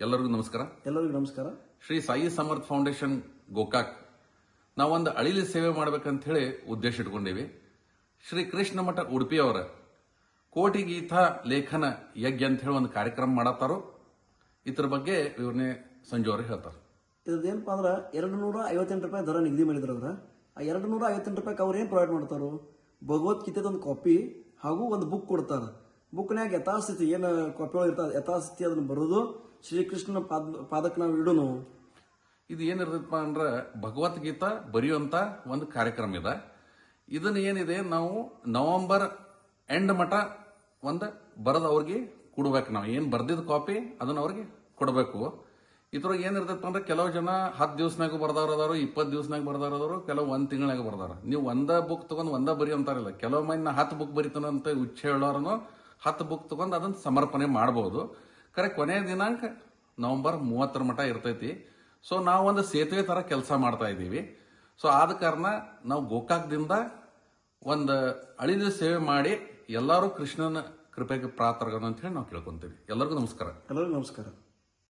ಎಲ್ಲರಿಗೂ ನಮಸ್ಕಾರ. ಎಲ್ಲರಿಗೂ ನಮಸ್ಕಾರ. ಶ್ರೀ ಸಾಯಿ ಸಮರ್ಥ ಫೌಂಡೇಶನ್ ಗೋಕಾಕ್. ನಾವೊಂದು ಅಳಿಲಿ ಸೇವೆ ಮಾಡ್ಬೇಕಂತ ಹೇಳಿ ಉದ್ದೇಶ ಇಟ್ಕೊಂಡೀವಿ. ಶ್ರೀ ಕೃಷ್ಣ ಮಠ ಉಡುಪಿಯವರ ಕೋಟಿ ಗೀತಾ ಲೇಖನ ಯಜ್ಞ ಅಂತ ಹೇಳಿ ಒಂದು ಕಾರ್ಯಕ್ರಮ ಮಾಡತ್ತಾರೋ. ಇದ್ರ ಬಗ್ಗೆ ಇವ್ರನ್ನೇ ಸಂಜು ಅವರು ಹೇಳ್ತಾರೆ. ಇದೇನಪ್ಪ ಅಂದ್ರೆ ಎರಡು ನೂರ ಐವತ್ತೆಂಟು ರೂಪಾಯಿ ದರ ನಿಗದಿ ಮಾಡಿದ್ರು ಅವ್ರ. ಆ ಎರಡು ನೂರ ಐವತ್ತೆಂಟು ರೂಪಾಯಿ ಅವ್ರು ಏನು ಪ್ರೊವೈಡ್ ಮಾಡ್ತಾರೋ? ಭಗವದ್ಗೀತೆದ ಒಂದು ಕಾಪಿ ಹಾಗೂ ಒಂದು ಬುಕ್ ಕೊಡ್ತಾರ. ಬುಕ್ನ್ಯಾಗ ಯಥಾಸ್ಥಿತಿ ಏನು ಒಳಗೆ ಇರ್ತದೆ ಯಥಾಸ್ಥಿತಿ ಅದನ್ನ ಬರೋದು ಶ್ರೀಕೃಷ್ಣನ ಪಾದ, ಪಾದಕ್ಕೆ ನಾವು ಇಡೋನು. ಇದು ಏನಿರ್ತಪ್ಪ ಅಂದ್ರೆ ಭಗವದ್ಗೀತಾ ಬರೆಯುವಂತ ಒಂದು ಕಾರ್ಯಕ್ರಮ ಇದೆ. ಇದನ್ನ ಏನಿದೆ, ನಾವು ನವೆಂಬರ್ ಎಂಡ್ ಮಠ ಒಂದು ಬರೆದು ಅವ್ರಿಗೆ ಕೊಡ್ಬೇಕು ನಾವು. ಏನು ಬರ್ದಿದ್ ಕಾಪಿ ಅದನ್ನ ಅವ್ರಿಗೆ ಕೊಡಬೇಕು. ಇದ್ರೊಳಗೆ ಏನಿರ್ತಪ್ಪ ಅಂದ್ರೆ ಕೆಲವು ಜನ ಹತ್ತು ದಿವಸನಾಗ ಬರ್ದವ್ರು ಅದಾರು, ಇಪ್ಪತ್ತು ದಿವಸನಾಗ ಬರ್ದವ್ರು ಅದಾರು, ಕೆಲವು ಒಂದು ತಿಂಗಳಾಗ ಬರ್ದಾರ. ನೀವು ಒಂದ ಬುಕ್ ತಗೊಂಡ್ ಒಂದ ಬರಿ ಅಂತಾರಿಲ್ಲ. ಕೆಲವು ಮಂದಿ ನಾ ಹತ್ತು ಬುಕ್ ಬರಿತಾನಂತ ಉಚ್ಚ ಹೇಳೋರನು ಹತ್ತು ಬುಕ್ ತಗೊಂಡು ಅದನ್ನ ಸಮರ್ಪಣೆ ಮಾಡಬಹುದು ಕರೆ ಕೊನೆಯ ದಿನಾಂಕ ನವೆಂಬರ್ ಮೂವತ್ತರ ಮಟ ಇರ್ತೈತಿ. ಸೊ ನಾವು ಒಂದು ಸೇತುವೆ ತರ ಕೆಲಸ ಮಾಡ್ತಾ ಇದ್ದೀವಿ. ಸೊ ಆದ ಕಾರಣ ನಾವು ಗೋಕಾಕ್ದಿಂದ ಒಂದು ಅಳಿದ ಸೇವೆ ಮಾಡಿ ಎಲ್ಲರೂ ಕೃಷ್ಣನ ಕೃಪೆಗೆ ಪ್ರಾತರ್ಗದ ಅಂತ ಹೇಳಿ ನಾವು ಕೇಳ್ಕೊಂತೀವಿ. ಎಲ್ಲರಿಗೂ ನಮಸ್ಕಾರ. ಎಲ್ಲರಿಗೂ ನಮಸ್ಕಾರ.